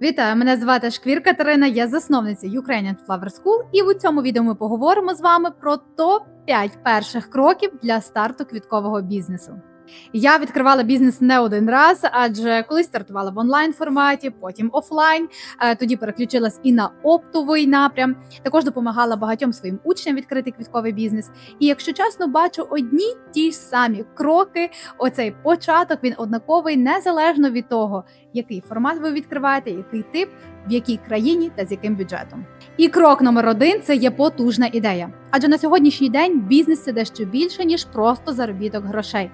Вітаю, мене звати Шквір Катерина, я засновниця Ukrainian Flower School, і у цьому відео ми поговоримо з вами про топ 5 перших кроків для старту квіткового бізнесу. Я відкривала бізнес не один раз, адже колись стартувала в онлайн форматі, потім офлайн. е, Тоді переключилась і на оптовий напрям. Також допомагала багатьом своїм учням відкрити квітковий бізнес. І якщо чесно, бачу одні ті ж самі кроки. Оцей початок він однаковий незалежно від того, який формат ви відкриваєте, який тип, в якій країні та з яким бюджетом. І крок номер один це є потужна ідея. Адже на сьогоднішній день бізнес це дещо більше ніж просто заробіток грошей.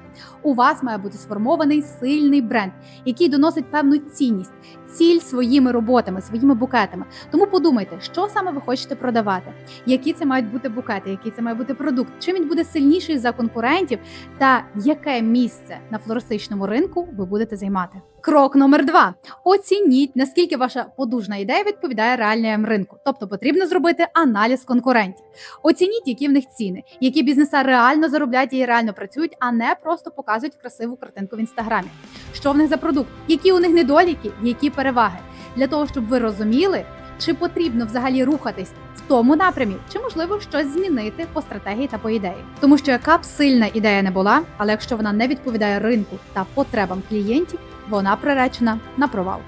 У вас має бути сформований сильний бренд, який доносить певну цінність, ціль своїми роботами, своїми букетами. Тому подумайте, що саме ви хочете продавати, які це мають бути букети, який це має бути продукт, чим він буде сильніший за конкурентів, та яке місце на флористичному ринку ви будете займати. Крок номер два: оцініть наскільки ваша подужна ідея відповідає реальним ринку. Тобто потрібно зробити аналіз конкурентів. Оцініть, які в них ціни, які бізнеса реально заробляють і реально працюють, а не просто показують красиву картинку в інстаграмі. Що в них за продукт, які у них недоліки, які переваги, для того, щоб ви розуміли, чи потрібно взагалі рухатись тому напрямі, чи можливо щось змінити по стратегії та по ідеї. Тому що яка б сильна ідея не була, але якщо вона не відповідає ринку та потребам клієнтів, вона приречена на провал.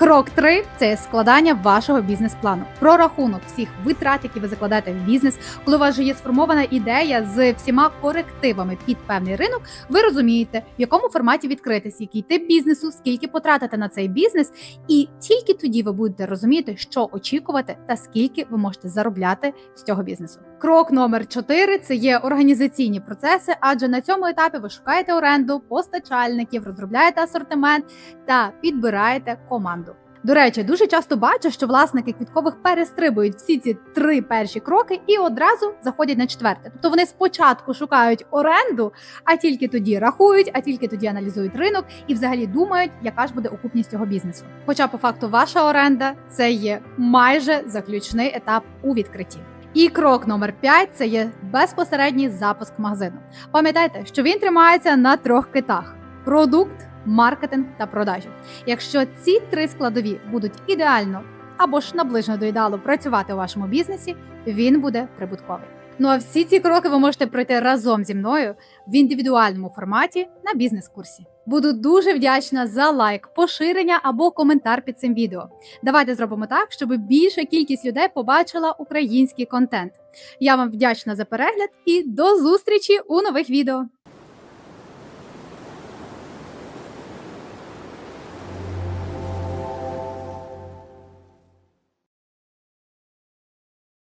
Крок 3 – це складання вашого бізнес-плану, прорахунок всіх витрат, які ви закладаєте в бізнес. Коли у вас вже є сформована ідея з всіма корективами під певний ринок, ви розумієте, в якому форматі відкритись, який тип бізнесу, скільки потратити на цей бізнес, і тільки тоді ви будете розуміти, що очікувати та скільки ви можете заробляти з цього бізнесу. Крок номер 4 – це є організаційні процеси, адже на цьому етапі ви шукаєте оренду, постачальників, розробляєте асортимент та підбираєте команду. До речі, дуже часто бачу, що власники квіткових перестрибують всі ці три перші кроки і одразу заходять на четверте. Тобто вони спочатку шукають оренду, а тільки тоді рахують, а тільки тоді аналізують ринок і взагалі думають, яка ж буде окупність цього бізнесу. Хоча по факту ваша оренда це є майже заключний етап у відкритті. І крок номер 5 – це є безпосередній запуск магазину. Пам'ятайте, що він тримається на трьох китах: продукт, маркетинг та продажі. Якщо ці три складові будуть ідеально або ж наближено до ідеалу працювати у вашому бізнесі, він буде прибутковий. Ну а всі ці кроки ви можете пройти разом зі мною в індивідуальному форматі на бізнес-курсі. Буду дуже вдячна за лайк, поширення або коментар під цим відео. Давайте зробимо так, щоб більша кількість людей побачила український контент. Я вам вдячна за перегляд і до зустрічі у нових відео.